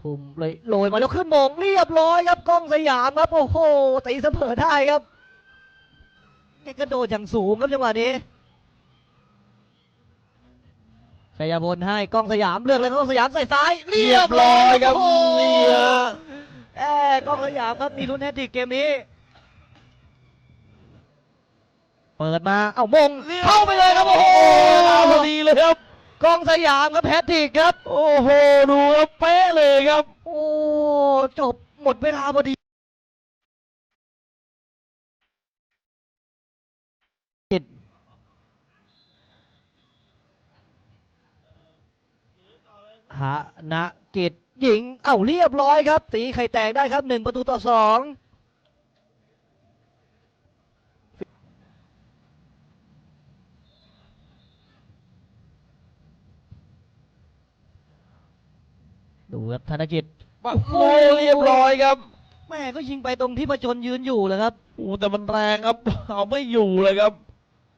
ทุ่มเลยโรยมาแล้วขึ้นมงเรียบร้อยครับกล้องสยามครับโอ้โหตีเสมอได้ครับนี่กระโดดอย่างสูงครับจังหวะนี้ชัยพลให้กล้องสยามเลือกเลยกล้องสยามใส่ซ้ายเรียบร้อยครับโโหนี่ฮะแอบกล้องสยามครับมีลุ้นแฮตติกเกมนี้ เปิดมา เอ้ามงเข้าไปเลยครับโอ้โหเอาพอดีเลยครับ กองสยามครับแฮตติกครับ โอ้โหดูครับเป๊ะเลยครับ โอ้จบหมดเวลาพอดีหานะกิจหญิงเอ้าเรียบร้อยครับ ตีไข่แตกได้ครับหนึ่งประตูต่อสอง ดูครับธนกิจโอ้โหเรียบร้อยครับแม่ก็ยิงไปตรงที่ประจนยืนอยู่เลยครับโอ้แต่มันแรงครับ เอาไม่อยู่เลยครับ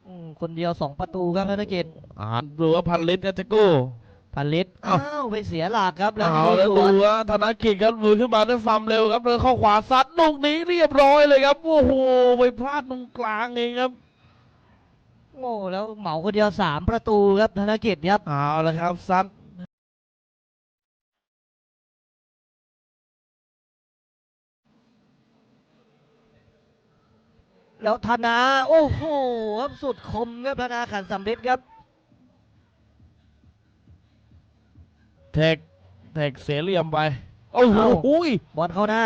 อืมคนเดียวสองประตูครับธนกิจอ่านดูว่าพันลิตรนะเจโก้ พันลิตรเอ้าอ้าวไปเสียหลักครับแล้วเอาแล้วสดูวนว่าธนกิจครับลุยขึ้นมาด้วยความเร็วครับเดินเข้าขวาซัดลูกนี้เรียบร้อยเลยครับโอ้โหไปพลาดตรงกลางเองครับโอ้แล้วเหมาคนเดียวสามประตูครับธนกิจครับเอาละครับซัด แล้วธนา โอ้โหครับสุดคมครับธนาขันสำริดครับเทคเทคเสียเหลี่ยมไป โอ้โหเอ้าอุ้ยบอลเข้าหน้า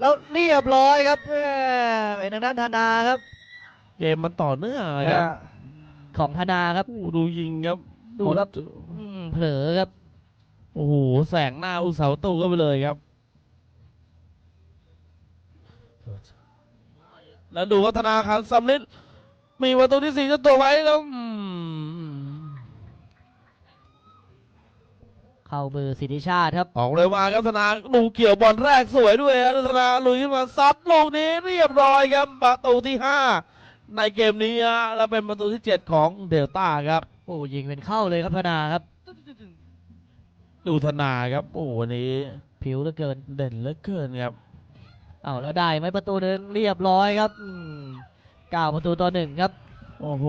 แล้วเรียบร้อยครับแม่เป็นทางด้านธนาครับเกมมันต่อเนื่องเลยครับของธนาครับ โอ้โหดูยิงครับดูครับ อืมเผลอครับ โอ้โหแสงหน้าอุตสาหตู้ก็ไปเลยครับ แล้วดูวัฒนาคารสำลิดมีประตูที่สี่เจะตัวไว้แล้วอืมเข้ามือสิทธิชาติครับ ออกเลยมาครับธนาดูเกี่ยวบอลแรกสวยด้วยครับธนาลุยขึ้นมาซัดลูกนี้เรียบร้อยครับประตูที่ห้าในเกมนี้ฮะและเป็นประตูที่เจ็ดของเดลต้าครับโอ้ยิงเป็นเข้าเลยครับธนาครับ ดูธนาครับ โอ้โหวันนี้ผิวเหลือเกินเด่นเหลือเกินครับ เอาแล้วได้ไหมประตูหนึ่งเรียบร้อยครับเก้าประตูต่อหนึ่งครับ โอ้โห